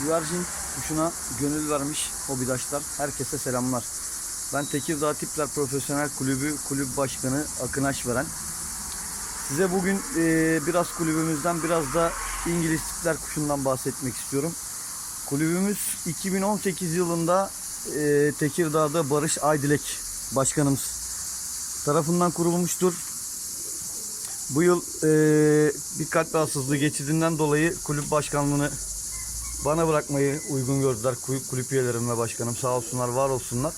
Güvercin kuşuna gönül vermiş hobidaşlar. Herkese selamlar. Ben Tekirdağ Tipler Profesyonel Kulübü Kulüp Başkanı Akın Aşveren. Size bugün e, biraz kulübümüzden biraz da İngiliz tipler kuşundan bahsetmek istiyorum. Kulübümüz 2018 yılında e, Tekirdağ'da Barış Aydilek başkanımız tarafından kurulmuştur. Bu yıl e, bir kalp rahatsızlığı geçirdiğinden dolayı kulüp başkanlığını bana bırakmayı uygun gördüler kulüp, üyelerim ve başkanım sağ olsunlar var olsunlar.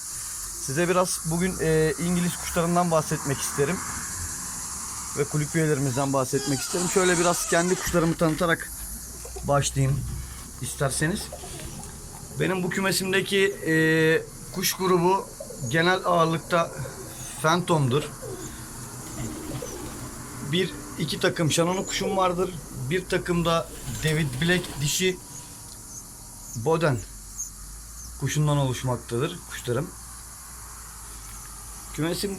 Size biraz bugün e, İngiliz kuşlarından bahsetmek isterim ve kulüp üyelerimizden bahsetmek isterim. Şöyle biraz kendi kuşlarımı tanıtarak başlayayım isterseniz. Benim bu kümesimdeki e, kuş grubu genel ağırlıkta Phantom'dur. Bir iki takım şanonu kuşum vardır. Bir takım da David Black dişi Boden kuşundan oluşmaktadır kuşlarım. Kümesim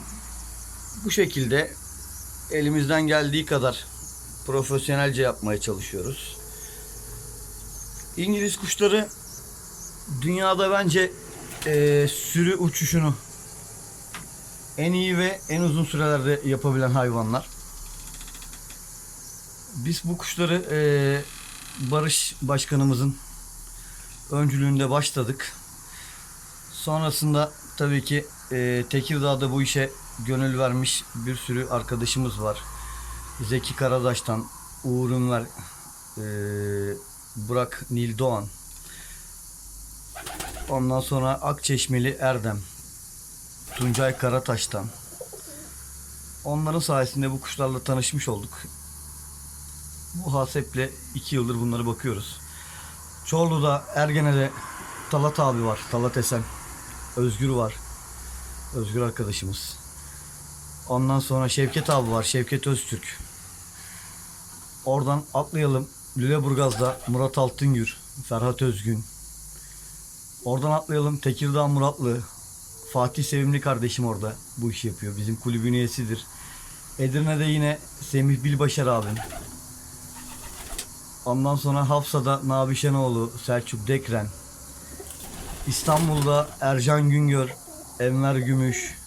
bu şekilde elimizden geldiği kadar profesyonelce yapmaya çalışıyoruz. İngiliz kuşları dünyada bence eee, sürü uçuşunu en iyi ve en uzun sürelerde yapabilen hayvanlar. Biz bu kuşları eee, Barış Başkanımızın öncülüğünde başladık. Sonrasında tabii ki eee, Tekirdağ'da bu işe gönül vermiş bir sürü arkadaşımız var. Zeki Karadaş'tan, Uğur Ünver, eee, Burak Nil Doğan, ondan sonra Akçeşmeli Erdem, Tuncay Karataş'tan. Onların sayesinde bu kuşlarla tanışmış olduk. Bu haseple iki yıldır bunlara bakıyoruz. Çorlu'da Ergene'de Talat abi var. Talat Esen. Özgür var. Özgür arkadaşımız. Ondan sonra Şevket abi var. Şevket Öztürk. Oradan atlayalım. Lüleburgaz'da Murat Altıngür, Ferhat Özgün. Oradan atlayalım Tekirdağ Muratlı. Fatih Sevimli kardeşim orada bu işi yapıyor. Bizim kulübün üyesidir. Edirne'de yine Semih Bilbaşar abim. Ondan sonra Hafsa'da Nabi Şenoğlu, Selçuk Dekren. İstanbul'da Ercan Güngör, Enver Gümüş.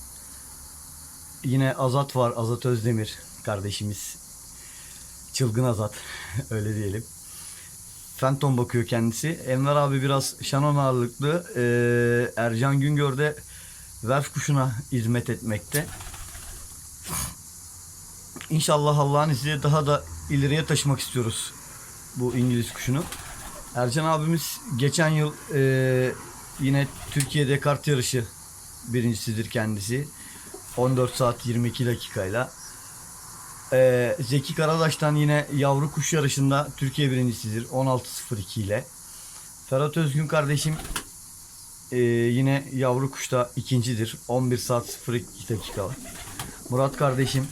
Yine Azat var, Azat Özdemir kardeşimiz. Çılgın Azat, öyle diyelim. Phantom bakıyor kendisi. Enver abi biraz şanon ağırlıklı. Ee, Ercan Güngör de Verf kuşuna hizmet etmekte. İnşallah Allah'ın izniyle daha da ileriye taşımak istiyoruz bu İngiliz kuşunu. Ercan abimiz geçen yıl e, yine Türkiye'de kart yarışı birincisidir kendisi. 14 saat 22 dakikayla. E, Zeki Karadaş'tan yine yavru kuş yarışında Türkiye birincisidir 16.02 ile. Ferhat Özgün kardeşim e, yine yavru kuşta ikincidir 11 saat 02 dakika. Murat kardeşim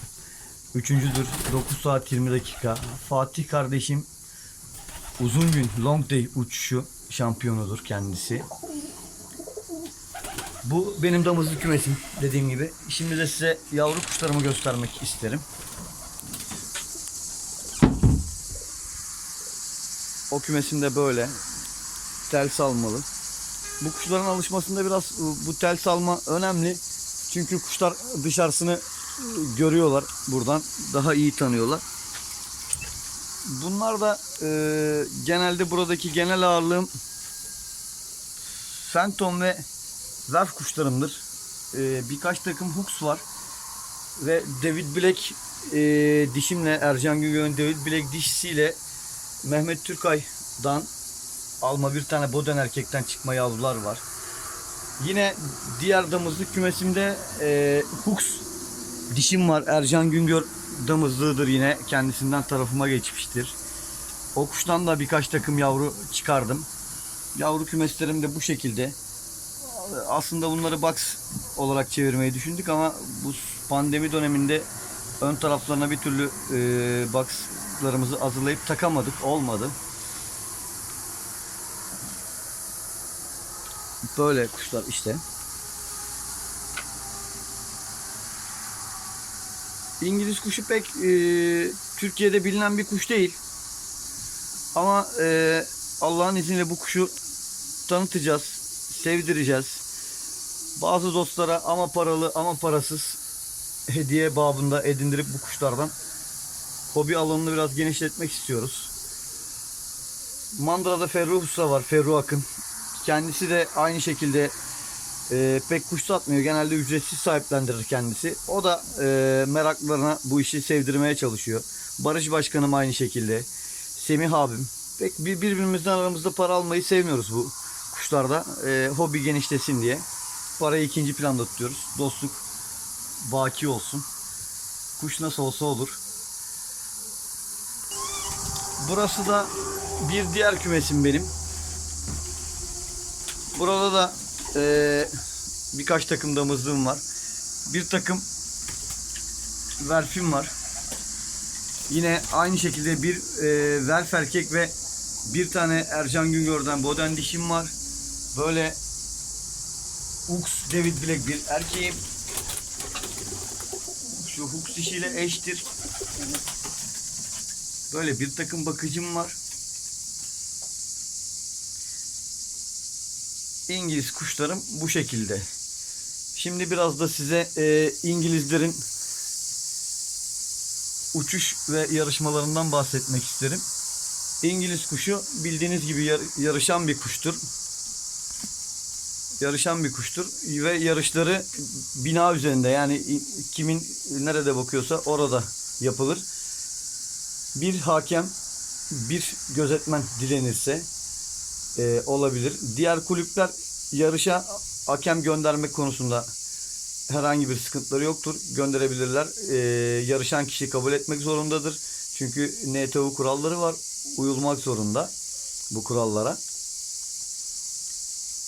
üçüncüdür 9 saat 20 dakika. Fatih kardeşim uzun gün long day uçuşu şampiyonudur kendisi. Bu benim damızlı kümesim dediğim gibi. Şimdi de size yavru kuşlarımı göstermek isterim. O kümesimde böyle tel salmalı. Bu kuşların alışmasında biraz e, bu tel salma önemli. Çünkü kuşlar dışarısını e, görüyorlar buradan. Daha iyi tanıyorlar. Bunlar da e, genelde buradaki genel ağırlığım Phantom ve Zarf kuşlarımdır. E, birkaç takım Hooks var. Ve David Black e, dişimle Ercan Güngör'ün David Black dişisiyle Mehmet Türkay'dan alma bir tane boden erkekten çıkma yavrular var. Yine diğer damızlık kümesimde e, Hooks dişim var. Ercan Güngör damızlığıdır yine. Kendisinden tarafıma geçmiştir. O kuştan da birkaç takım yavru çıkardım. Yavru kümeslerim de bu şekilde. Aslında bunları box olarak çevirmeyi düşündük ama bu pandemi döneminde ön taraflarına bir türlü e, boxlarımızı hazırlayıp takamadık. Olmadı. Böyle kuşlar işte. İngiliz kuşu pek e, Türkiye'de bilinen bir kuş değil. Ama e, Allah'ın izniyle bu kuşu tanıtacağız, sevdireceğiz. Bazı dostlara ama paralı ama parasız hediye babında edindirip bu kuşlardan hobi alanını biraz genişletmek istiyoruz. Mandıra'da Ferruh Usta var, Ferruh Akın. Kendisi de aynı şekilde e, pek kuş satmıyor. Genelde ücretsiz sahiplendirir kendisi. O da e, meraklılarına bu işi sevdirmeye çalışıyor. Barış Başkanım aynı şekilde. Semih abim. Pek bir, birbirimizden aramızda para almayı sevmiyoruz bu kuşlarda. E, hobi genişlesin diye. Parayı ikinci planda tutuyoruz. Dostluk baki olsun. Kuş nasıl olsa olur. Burası da bir diğer kümesim benim. Burada da eee, birkaç takım damızlığım var. Bir takım verfim var. Yine aynı şekilde bir eee verf erkek ve bir tane Ercan Güngör'den boden dişim var. Böyle Ux David Black bir erkeğim. Şu Hux dişiyle eştir. Böyle bir takım bakıcım var. İngiliz kuşlarım bu şekilde. Şimdi biraz da size e, İngilizlerin uçuş ve yarışmalarından bahsetmek isterim. İngiliz kuşu bildiğiniz gibi yar- yarışan bir kuştur. Yarışan bir kuştur ve yarışları bina üzerinde yani kimin nerede bakıyorsa orada yapılır. Bir hakem, bir gözetmen dilenirse e, olabilir. Diğer kulüpler yarışa hakem göndermek konusunda herhangi bir sıkıntıları yoktur. Gönderebilirler. E, yarışan kişi kabul etmek zorundadır. Çünkü NTO kuralları var. Uyulmak zorunda bu kurallara.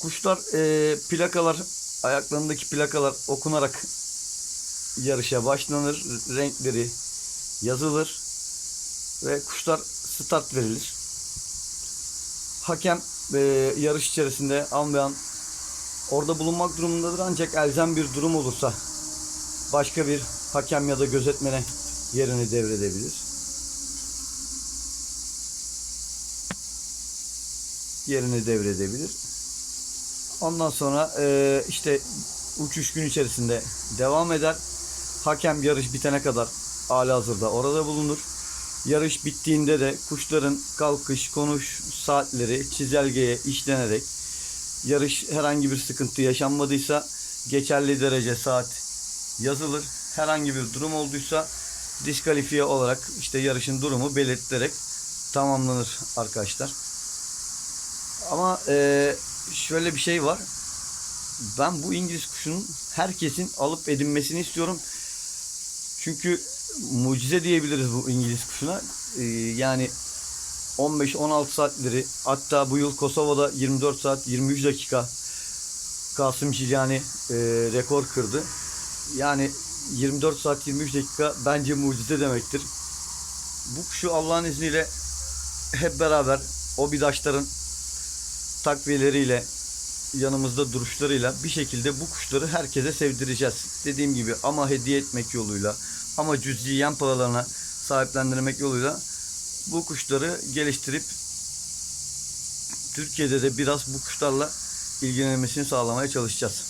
Kuşlar e, plakalar ayaklarındaki plakalar okunarak yarışa başlanır. Renkleri yazılır ve kuşlar start verilir. Hakem e, yarış içerisinde an be an orada bulunmak durumundadır ancak elzem bir durum olursa başka bir hakem ya da gözetmene yerini devredebilir. Yerini devredebilir. Ondan sonra e, işte uçuş gün içerisinde devam eder. Hakem yarış bitene kadar hazırda orada bulunur. Yarış bittiğinde de kuşların kalkış, konuş saatleri çizelgeye işlenerek yarış herhangi bir sıkıntı yaşanmadıysa geçerli derece saat yazılır. Herhangi bir durum olduysa diskalifiye olarak işte yarışın durumu belirtilerek tamamlanır arkadaşlar. Ama eee, şöyle bir şey var. Ben bu İngiliz kuşunun herkesin alıp edinmesini istiyorum. Çünkü mucize diyebiliriz bu İngiliz kuşuna. Ee, yani 15-16 saatleri hatta bu yıl Kosova'da 24 saat 23 dakika Kasım Şicani e, rekor kırdı. Yani 24 saat 23 dakika bence mucize demektir. Bu kuşu Allah'ın izniyle hep beraber o bidaşların takviyeleriyle yanımızda duruşlarıyla bir şekilde bu kuşları herkese sevdireceğiz. Dediğim gibi ama hediye etmek yoluyla ama cüz'i yem paralarına sahiplendirmek yoluyla bu kuşları geliştirip Türkiye'de de biraz bu kuşlarla ilgilenilmesini sağlamaya çalışacağız.